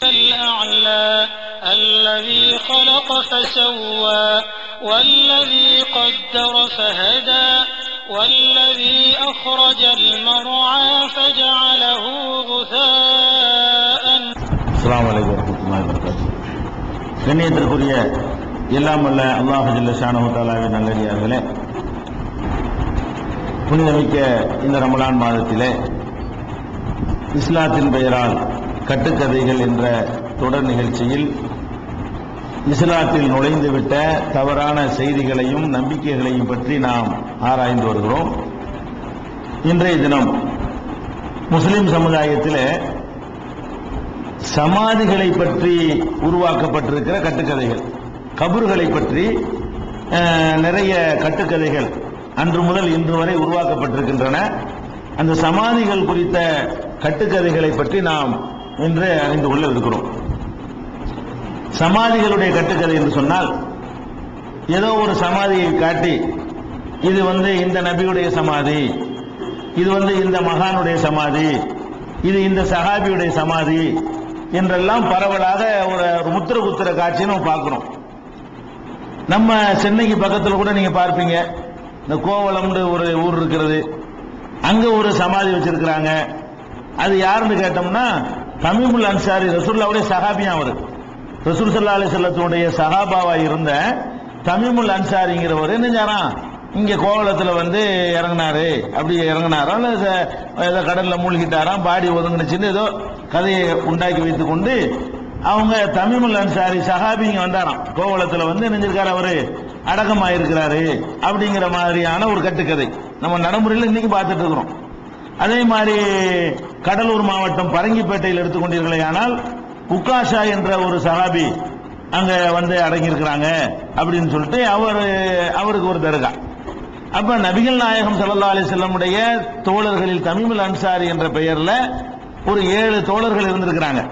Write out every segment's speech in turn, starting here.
الأعلى الذي خلق فسوى والذي قدر فهدى والذي أخرج المرعى فجعله غثاء அஸ்ஸலாமு அலைக்கும் வரமத்துல்லாஹி வரகாத்து கண்ணியத்திற்குரிய எல்லாம் வல்ல அல்லாஹ் ஜல்ல ஷானஹு தஆலாவின் நல்லடியார்களே புனிதமிக்க இந்த ரமலான் மாதத்திலே இஸ்லாத்தின் பெயரால் கட்டுக்கதைகள் என்ற தொடர் நிகழ்ச்சியில் இஸ்லாத்தில் நுழைந்துவிட்ட தவறான செய்திகளையும் நம்பிக்கைகளையும் பற்றி நாம் ஆராய்ந்து வருகிறோம். இன்றைய தினம் முஸ்லிம் சமுதாயத்தில் சமாதிகளை பற்றி உருவாக்கப்பட்டிருக்கிற கட்டுக்கதைகள் கபர்களை பற்றி நிறைய கட்டுக்கதைகள் அன்று முதல் இன்று வரை உருவாக்கப்பட்டிருக்கின்றன. அந்த சமாதிகள் குறித்த கட்டுக்கதைகளை பற்றி நாம் என்று அறிந்து கொள்ள இருக்கிறோம் சமாதிகளுடைய கட்டுக்கதை என்று சொன்னால் ஏதோ ஒரு சமாதியை காட்டி இது வந்து இந்த நபியுடைய சமாதி இது வந்து இந்த மகானுடைய சமாதி இது இந்த சஹாபியுடைய சமாதி என்றெல்லாம் பரவலாக ஒரு ஒரு முத்திர குத்திர காட்சியை நம்ம பார்க்கிறோம். நம்ம சென்னைக்கு பக்கத்தில் கூட நீங்க பார்ப்பீங்க. இந்த கோவளம்னு ஒரு ஊர் இருக்கிறது. அங்க ஒரு சமாதி வச்சிருக்கிறாங்க. அது யாருன்னு கேட்டோம்னா தமிமுல் அன்சாரி ரசூல்லாவுடைய சஹாபியா அவர். ரசூல் சல்லா அலி செல்லத்துடைய சஹாபாவா இருந்த தமிமுல் அன்சாரிங்கிறவர் என்ன செஞ்சாராம் இங்க கோவளத்துல வந்து இறங்கினாரு. அப்படி இறங்கினாரோ? இல்லை ஏதோ கடல்ல மூழ்கிட்டாராம் பாடி ஒதுங்கினுச்சுன்னு ஏதோ கதையை உண்டாக்கி வைத்து கொண்டு அவங்க தமிமுல் அன்சாரி சஹாபி இங்க வந்தாராம். கோவலத்தில் வந்து நினைஞ்சிருக்காரு அவரு? அடக்கமாயிருக்கிறாரு. அப்படிங்கிற மாதிரியான ஒரு கட்டுக்கதை. நம்ம நடைமுறையில் இன்னைக்கு பார்த்துட்டு இருக்கிறோம். அதே மாதிரி கடலூர் மாவட்டம் பரங்கிப்பேட்டையில் எடுத்துக்கொண்டீர்களே ஆனால் உக்காஷா என்ற ஒரு சஹாபி அங்க வந்து அடங்கியிருக்கிறாங்க அப்படின்னு சொல்லிட்டு அவர் அவருக்கு ஒரு தருகா. அப்ப நபிகள் நாயகம் சல்லா அலி செல்லமுடைய தோழர்களில் தமிமுல் அன்சாரி என்ற பெயர்ல ஒரு ஏழு தோழர்கள் இருந்திருக்கிறாங்க.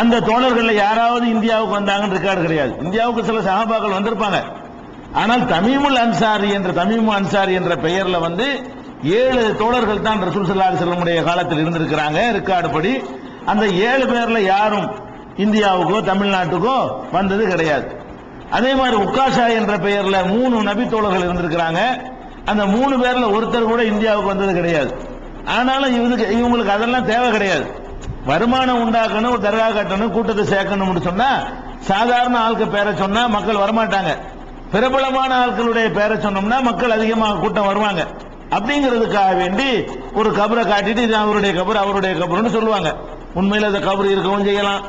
அந்த தோழர்கள் யாராவது இந்தியாவுக்கு வந்தாங்கன்னு ரெக்கார்டு கிடையாது. இந்தியாவுக்கு சில சகாபாக்கள் வந்திருப்பாங்க. ஆனால் தமிமுல் அன்சாரி என்ற தமிமு அன்சாரி என்ற பெயர்ல வந்து ஏழு தோழர்கள் தான் ரசூல் ஸல்லல்லாஹு செல்லமுடைய காலத்தில் இருந்திருக்கிறாங்க ரெக்கார்டு படி. அந்த ஏழு பேர்ல யாரும் இந்தியாவுக்கோ தமிழ்நாட்டுக்கோ வந்தது கிடையாது. அதே மாதிரி உக்காஷா என்ற பெயர்ல மூணு நபி தோழர்கள் இருந்திருக்கிறாங்க. அந்த மூணு பேர்ல ஒருத்தர் கூட இந்தியாவுக்கு வந்தது கிடையாது. ஆனாலும் இவனுக்கு இவங்களுக்கு அதெல்லாம் தேவை கிடையாது. வருமானம் உண்டாக்கணும் ஒரு தர்கா கட்டணும் கூட்டத்தை சேர்க்கணும்னு சொன்னா சாதாரண ஆளுக்கு பேரை சொன்னா மக்கள் வரமாட்டாங்க. பிரபலமான ஆட்களுடைய பேரை சொன்னோம்னா மக்கள் அதிகமாக கூட்டம் வருவாங்க. அப்படிங்கிறதுக்காக வேண்டி ஒரு கபரை காட்டிட்டு இது அவருடைய கபர் அவருடைய கபர்னு சொல்லுவாங்க. உண்மையில் அந்த கபர் இருக்கவும் செய்யலாம்.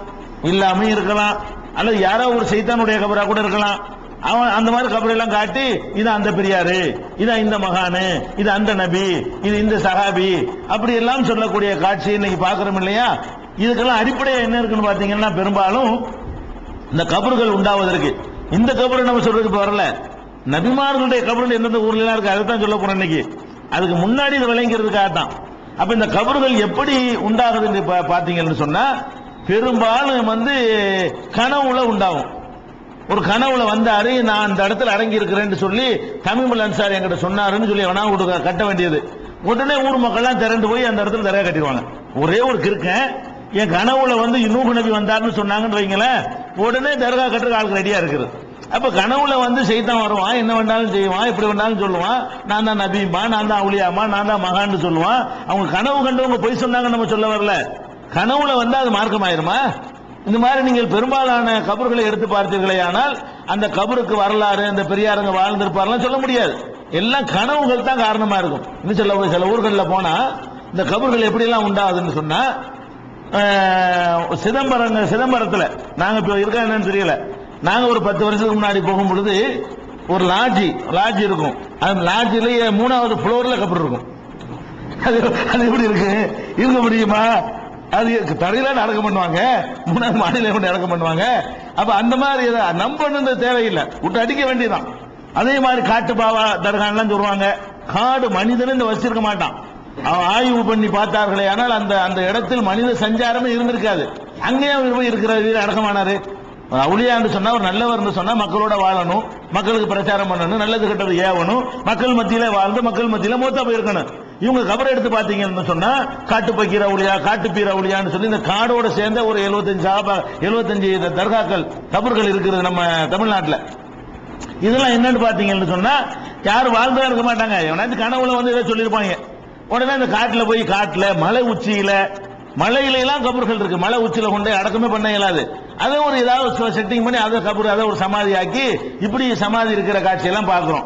இல்லாமையும் இருக்கலாம். அல்லது யாரோ ஒரு சைத்தானுடைய கபரா கூட இருக்கலாம். அவன் அந்த மாதிரி கபரெல்லாம் காட்டி இது அந்த பெரியாரு இது இந்த மகானு இது அந்த நபி இது இந்த சஹாபி அப்படி எல்லாம் சொல்லக்கூடிய காட்சி இன்னைக்கு பாக்குறோம் இல்லையா? இதுக்கெல்லாம் அடிப்படையா என்ன இருக்குன்னு பாத்தீங்கன்னா பெரும்பாலும் இந்த கபறுகள் உண்டாவதற்கு. இந்த கபரு நம்ம சொல்றதுக்கு வரல. நபிமார்களுடைய கபரு எந்தெந்த ஊர்ல இருக்கு அதை தான் சொல்ல போறோம் இன்னைக்கு. அதுக்கு முன்னாடி இது விளங்கிறதுக்காக தான். அப்ப இந்த கபறுகள் எப்படி உண்டாகுதுன்னு பாத்தீங்கன்னு சொன்னா பெரும்பாலும் வந்து கனவுல உண்டாகும். ஒரு கனவுல வந்தாரு நான் அந்த இடத்துல அடங்கி இருக்கிறேன்னு சொல்லி தமிழ் அன்சார் என்கிட்ட சொன்னாருன்னு சொல்லி வேணா கொடுக்க கட்ட வேண்டியது. உடனே ஊர் மக்கள்லாம் திரண்டு போய் அந்த இடத்துல திரையா கட்டிடுவாங்க. ஒரே ஒரு கிருக்கன் என் கனவுல வந்து நூகு நபி வந்தாருன்னு சொன்னாங்கன்னு வைங்களேன் உடனே தர்கா கட்டுறதுக்கு ஆளுக்கு ரெடியா இருக்குது. அப்ப கனவுல வந்து செய்தான் வருவான். என்ன வேண்டாலும் செய்வான் எப்படி வேண்டாலும் சொல்லுவான். நான் தான் நபிமா நான் தான் அவளியாமா நான் தான் மகான்னு சொல்லுவான். அவங்க கனவு கண்டவங்க பொய் சொன்னாங்கன்னு நம்ம சொல்ல வரல. கனவுல வந்து அது மார்க்கமாயிருமா? இந்த மாதிரி நீங்கள் பெரும்பாலான கபர்களை எடுத்து பார்த்தீர்களே ஆனால் அந்த கபருக்கு வரலாறு அந்த பெரியாருங்க வாழ்ந்திருப்பாரெல்லாம் சொல்ல முடியாது. எல்லாம் கனவுகள் தான் காரணமா இருக்கும். இன்னும் சொல்ல சில ஊர்களில் போனா இந்த கபர்கள் எப்படியெல்லாம் உண்டாகுதுன்னு சொன்னா சிதம்பரங்க சிதம்பரத்தில் நாங்கள் இப்போ இருக்கா என்னன்னு தெரியல. நாங்க ஒரு பத்து வருஷத்துக்கு முன்னாடி போகும் பொழுது ஒரு லாட்ஜி லாட்ஜ் இருக்கும். அந்த லாட்ஜிலேயே மூணாவது ஃப்ளோர்ல கப்பல் இருக்கும். அது அது எப்படி இருக்கு? இருக்க முடியுமா? அது தரையில அடக்கம் பண்ணுவாங்க. மூணாவது மாநில கொண்டு அடக்கம் பண்ணுவாங்க. அப்ப அந்த மாதிரி எதா- தேவையில்லை. விட்டு அடிக்க வேண்டியதுதான். அதே மாதிரி காட்டு பாவா தர்கான்லாம் சொல்லுவாங்க. காடு மனிதன் இந்த வச்சிருக்க மாட்டான். அவன் ஆய்வு பண்ணி பார்த்தார்களே. ஆனால் அந்த அந்த இடத்தில் மனித சஞ்சாரமே இருந்திருக்காது. அங்கேயே அவர் போய் இருக்கிற அடக்கமானாரு. அவுளியான்னு சொன்னா ஒரு நல்லவர் சொன்னா மக்களோட வாழணும் மக்களுக்கு பிரச்சாரம் பண்ணணும் நல்லது கெட்டது ஏவணும் மக்கள் மத்தியில வாழ்ந்து மக்கள் மத்தியில மூத்தா போயிருக்கணும். இவங்க கபரை எடுத்து பாத்தீங்கன்னு சொன்னா காட்டு பக்கீர ஒளியா காட்டு பீர சொல்லி இந்த காடோட சேர்ந்த ஒரு 75 சாபா 75 இந்த தர்காக்கள் கபர்கள் இருக்கிறது நம்ம தமிழ்நாட்டில். இதெல்லாம் என்னன்னு பாத்தீங்கன்னு சொன்னா யாரும் வாழ்ந்தா இருக்க மாட்டாங்க. எவனாச்சும் கனவுல வந்து ஏதோ சொல்லியிருப்பாங்க. உடனே இந்த காட்டுல போய் காட்டுல மலை உச்சியில மலையில எல்லாம் கபர்கள் இருக்கு. மலை உச்சில கொண்டு போய் அடக்கமே பண்ண இயலாது. அதை ஒரு ஏதாவது செட்டிங் பண்ணி அதை கபர் அதை ஒரு சமாதி ஆக்கி இப்படி சமாதி இருக்கிற காட்சியெல்லாம் பார்க்கிறோம்.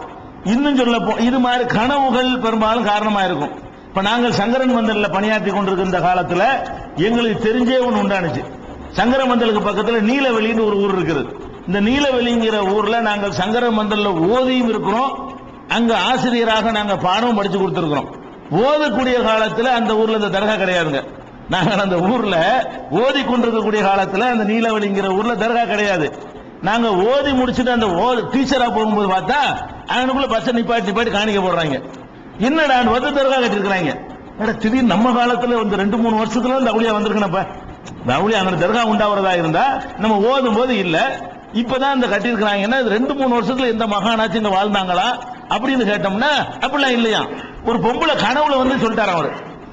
இன்னும் சொல்லப்போ இது மாதிரி கனவுகள் பெரும்பாலும் காரணமா இருக்கும் இப்ப நாங்கள் சங்கரன் மந்திரில் பணியாற்றி கொண்டிருக்கின்ற காலத்துல எங்களுக்கு தெரிஞ்சே ஒண்ணு உண்டானுச்சு. சங்கர மந்தலுக்கு பக்கத்துல நீலவெளின்னு ஒரு ஊர் இருக்குது இந்த நீலவெளிங்கிற ஊர்ல நாங்கள் சங்கர மந்தல்ல ஓதியும் இருக்கிறோம். அங்க ஆசிரியராக நாங்கள் பாடமும் படிச்சு கொடுத்துருக்கிறோம். ஓதக்கூடிய காலத்துல அந்த ஊர்ல இந்த தர்கா கிடையாதுங்க. நாங்கள் அந்த ஊர்ல ஓதி கொண்டிருக்கக்கூடிய காலத்துல அந்த நீலவழிங்கிற ஊர்ல தர்கா கிடையாது. நாங்க ஓதி முடிச்சுட்டு அந்த டீச்சரா போகும்போது பார்த்தா அவனுக்குள்ள பச்சை நிப்பாட்டி நிப்பாட்டி காணிக்க போடுறாங்க. என்னடா வந்து தர்கா கட்டிருக்கிறாங்க. அட திடீர்னு நம்ம காலத்துல வந்து ரெண்டு மூணு வருஷத்துல இந்த அவுளியா வந்திருக்கனப்ப. இந்த அவுளியா தர்கா உண்டாவதா இருந்தா நம்ம ஓதும் போது இல்ல. இப்பதான் இந்த கட்டியிருக்கிறாங்கன்னா இது ரெண்டு மூணு வருஷத்துல எந்த மகானாச்சும் இங்க வாழ்ந்தாங்களா? அப்படின்னு கேட்டோம்னா அப்படிலாம் இல்லையா ஒரு பொம்பளை கனவுல வந்து சொல்லிட்டாரு அவரு.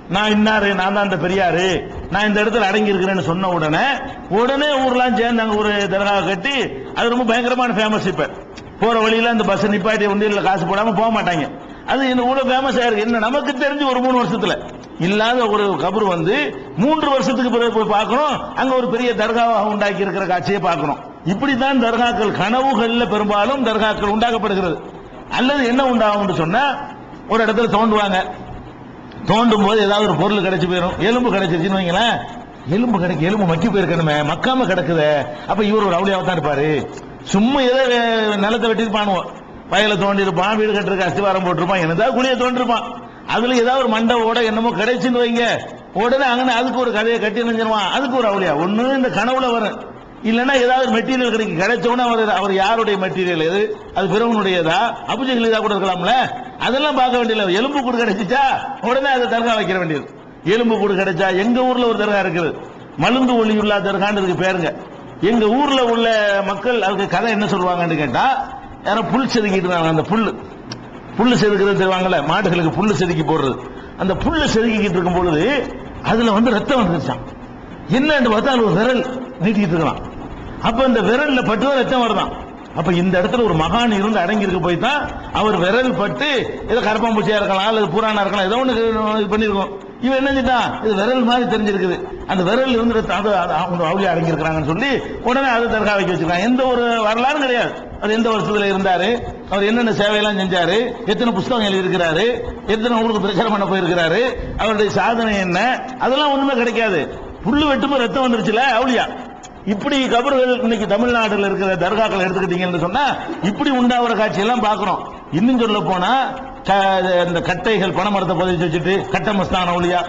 நான் இன்னாரு நான் தான் அந்த பெரியாரு நான் இந்த இடத்துல அடங்கி இருக்கிறேன்னு சொன்ன உடனே உடனே ஊர்லாம் சேர்ந்து அங்க ஒரு தர்கா கட்டி அது ரொம்ப பயங்கரமான ஃபேமஸ் இப்ப. போற வழியில அந்த பஸ் நிப்பாட்டி வண்டியில காசு போடாம போக மாட்டாங்க. அது இந்த ஊர்ல ஃபேமஸ் ஆயிருக்கு என்ன நமக்கு தெரிஞ்சு ஒரு மூணு வருஷத்துல. இல்லாத ஒரு கபர் வந்து மூன்று வருஷத்துக்கு பிறகு போய் பார்க்கணும். அங்க ஒரு பெரிய தர்காவாக உண்டாக்கி இருக்கிற காட்சியை பார்க்கணும். இப்படித்தான் தர்காக்கள் கனவுகள்ல பெரும்பாலும் தர்காக்கள் உண்டாக்கப்படுகிறது. அல்லது என்ன உண்டாகும்னு சொன்னா ஒரு இடத்துல தோண்டுவாங்க. தோண்டும் போது ஏதாவது ஒரு பொருள் கிடைச்சி போயிடும் எலும்பு கிடைச்சிருச்சுன்னு வைங்களேன். எலும்பு கிடைக்க எலும்பு மக்கி போயிருக்கணுமே. மக்காம கிடக்குதே. அப்ப இவர் ஒரு அவளியாவா தான் இருப்பாரு. சும்மா ஏதோ நிலத்தை நிலத்தை வெட்டிருப்பானுவோம் வயல தோண்டி இருப்பான் வீடு கட்டுறதுக்கு அஸ்திவாரம் போட்டிருப்பான் என்னதான் குழியை தோண்டிருப்பான். அதுல ஏதாவது ஒரு மண்டை ஓட என்னமோ கிடைச்சுன்னு வைங்க. உடனே அங்கே அதுக்கு ஒரு கதையை கட்டி நினைஞ்சிருவான் அதுக்கு ஒரு அவளியா. ஒண்ணு இந்த கனவுல வரும். இல்லைன்னா ஏதாவது மெட்டீரியல் கிடைக்கும் கிடைச்ச உடனே அவர் அவர் யாருடைய மெட்டீரியல் எது? அது பிறவனுடையதா? அபுஜகில் கூட இருக்கலாம்ல. அதெல்லாம் பார்க்க வேண்டியது எலும்பு கூடு கிடைச்சிச்சா? உடனே அதை தர்கா வைக்கிற வேண்டியது. எலும்பு கூடு கிடைச்சா எங்க ஊர்ல ஒரு தர்கா இருக்குது. மலுந்து ஒளியுள்ளா தர்கான்னு இருக்கு பேருங்க. எங்க ஊர்ல உள்ள மக்கள் அதுக்கு கதை என்ன சொல்லுவாங்கன்னு கேட்டா யாரோ புல் செதுக்கிட்டு இருந்தாங்க அந்த புல் புல் செதுக்கிறது தருவாங்கல்ல? மாடுகளுக்கு புல் செதுக்கி போடுறது. அந்த புல்லு செதுக்கிட்டு இருக்கும் பொழுது அதுல வந்து ரத்தம் வந்துருச்சான் என்னன்னு பார்த்தா அது ஒரு விரல் நீட்டிட்டு இருக்கலாம். அப்ப இந்த விரல்ல பட்டு ரத்தம் வருதான் அப்ப இந்த இடத்துல ஒரு மகான் இருந்து அடங்கி இருக்க போய் தான் அவர் விரல் பட்டு ஏதோ கரப்பாம்பூச்சியா இருக்கலாம் அல்லது புராணா இருக்கலாம் ஏதோ ஒன்று இது பண்ணியிருக்கோம். இவன் என்ன செஞ்சான் இது விரல் மாதிரி தெரிஞ்சிருக்குது. அந்த விரல் இருந்து அது அவங்க அவுளியா அடங்கி சொல்லி உடனே அதை தற்கா வைக்க வச்சிருக்காங்க. எந்த ஒரு வரலாறும் கிடையாது. அவர் எந்த வருஷத்துல இருந்தாரு? அவர் என்னென்ன சேவையெல்லாம் செஞ்சாரு? எத்தனை புஸ்தகம் எழுதியிருக்கிறாரு? எத்தனை ஊருக்கு பிரச்சாரம் பண்ண போயிருக்கிறாரு? அவருடைய சாதனை என்ன? அதெல்லாம் ஒண்ணுமே கிடைக்காது. புல்லு வெட்டும்போது ரத்தம் வந்துருச்சுல அவுளியா? இப்படி கபர்கள் இன்னைக்கு தமிழ்நாட்டில் இருக்கிற தர்காக்கள் எடுத்துக்கிட்டீங்கன்னு சொன்னா இப்படி உண்டாகிற காட்சியெல்லாம் பார்க்கிறோம். இன்னும் சொல்ல போனா இந்த கட்டைகள் பணமரத்தை பதிச்சு வச்சுட்டு கட்ட மஸ்தான ஒளியா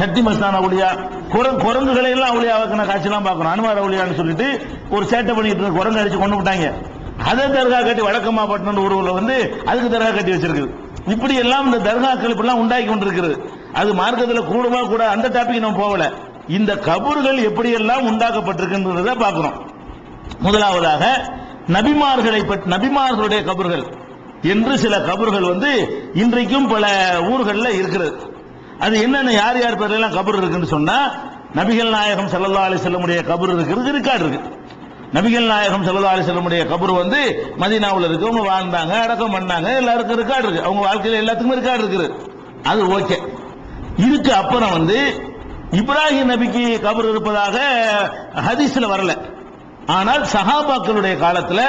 சக்தி மஸ்தான ஒளியா குரங்கு குரங்குகளை எல்லாம் அவளியா வைக்கிற காட்சியெல்லாம் பார்க்கணும் அனுமார் அவளியான்னு சொல்லிட்டு ஒரு சேட்டை பண்ணிட்டு இருந்த குரங்கு அடிச்சு கொண்டு விட்டாங்க. அதை தர்கா கட்டி வடக்கமா ஒரு ஊர்ல வந்து அதுக்கு தர்கா கட்டி வச்சிருக்குது இப்படி எல்லாம் இந்த தர்காக்கள் இப்படிலாம் உண்டாக்கி கொண்டிருக்கிறது. அது மார்க்கத்தில் கூடுமா கூட அந்த டாபிக் நம்ம போகல. இந்த கபூர்கள் எப்படியெல்லாம் உண்டாக்கப்பட்டிருக்கின்றத பார்க்கிறோம். முதலாவதாக நபிமார்களை பற்றி நபிமார்களுடைய கபர்கள். என்று சில கபர்கள் வந்து இன்றைக்கும் பல ஊர்களில் இருக்கிறது. அது என்னென்ன யார் யார் பேர்ல கபர் இருக்குன்னு சொன்னா நபிகள் நாயகம் ஸல்லல்லாஹு அலி செல்லமுடைய கபர் இருக்கிறது ரெக்கார்டு இருக்கு. நபிகள் நாயகம் ஸல்லல்லாஹு அலி செல்லமுடைய கபர் வந்து மதினாவில் இருக்கு அவங்க வாழ்ந்தாங்க அடக்கம் பண்ணாங்க எல்லாருக்கும் ரெக்கார்டு இருக்கு. அவங்க வாழ்க்கையில் எல்லாத்துக்குமே ரெக்கார்டு இருக்குது. அது ஓகே. இதுக்கு அப்புறம் வந்து இப்ராஹிம் நபிக்கு கபர் இருப்பதாக ஹதீஸ்ல வரல. ஆனால் சஹாபாக்களுடைய காலத்துல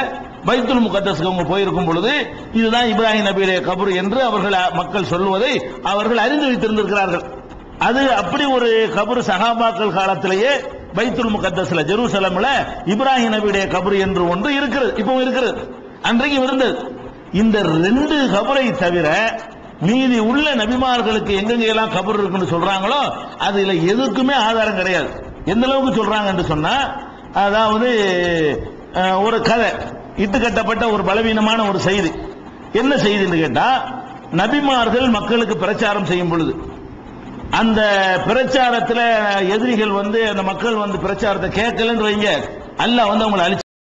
பைத்துல் முகத்தஸ்க்கு அவங்க போயிருக்கும் பொழுது இதுதான் இப்ராஹிம் நபியுடைய கபர் என்று அவர்கள் மக்கள் சொல்லுவதை அவர்கள் அறிந்து வைத்திருந்திருக்கிறார்கள். அது அப்படி ஒரு கபர் சஹாபாக்கள் காலத்திலேயே பைத்துல் முகத்தஸ்ல ஜெருசலம்ல இப்ராஹிம் நபியுடைய கபர் என்று ஒன்று இருக்கிறது இப்பவும் இருக்கிறது அன்றைக்கு இருந்தது. இந்த ரெண்டு கபரை தவிர மீதி உள்ள நபிமார்களுக்கு எங்கெங்க எல்லாம் கபர் இருக்குன்னு சொல்றாங்களோ அதுல எதுக்குமே ஆதாரம் கிடையாது. எந்த அளவுக்கு சொல்றாங்க என்று சொன்னா அதாவது ஒரு கதை இட்டு கட்டப்பட்ட ஒரு பலவீனமான ஒரு செய்தி. என்ன செய்தின்னு கேட்டா நபிமார்கள் மக்களுக்கு பிரச்சாரம் செய்யும் பொழுது அந்த பிரச்சாரத்துல எதிரிகள் வந்து அந்த மக்கள் வந்து பிரச்சாரத்தை கேட்கலன்னு வைங்க அல்லாஹ் வந்து அவங்களை அழிச்சு